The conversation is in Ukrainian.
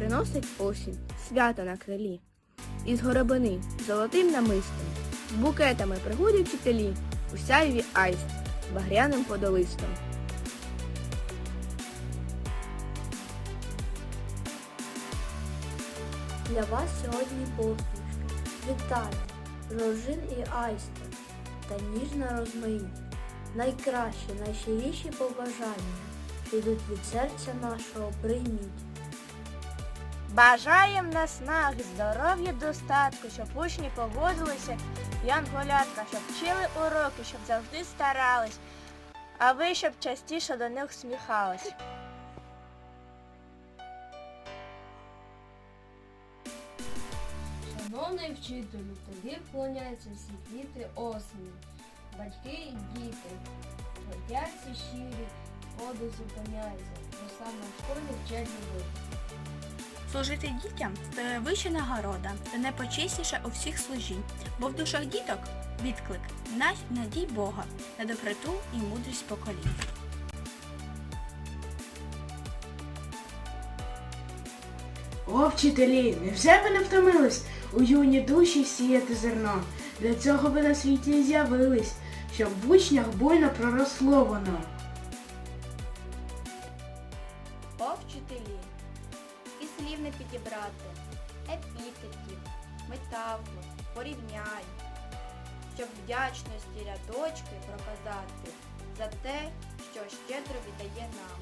приносить осінь, свято на крилі. Із горобини золотим намистом, букетами пригодять вчителі, у сяйві айст, багряним подолистом. Для вас сьогодні посмішки, вітання, рожин і айстер та ніжна розмаїть. Найкращі, найщиріші побажання, що йдуть від серця нашого прийміть. Бажаєм наснаг, здоров'я, достатку, щоб учні погодилися, янголятка, щоб вчили уроки, щоб завжди старались, а ви щоб частіше до них сміхались. Шановний вчителю, тобі вклоняються всі квіти осені, батьки і діти, трудяться щирі, воду зупиняються, бо саме в школі вчать любити. Служити дітям це вища нагорода та найпочесніше у всіх служінь, бо в душах діток відклик на надій Бога на доброту і мудрість поколінь. О, вчителі, невже ви не втомились у юні душі сіяти зерно? Для цього ви на світі і з'явились, щоб в учнях буйно проросло воно. О, вчителі, слів не підібрати, епітетів, метафор, порівнянь, щоб вдячності рядочки проказати за те, що щедро віддає нам.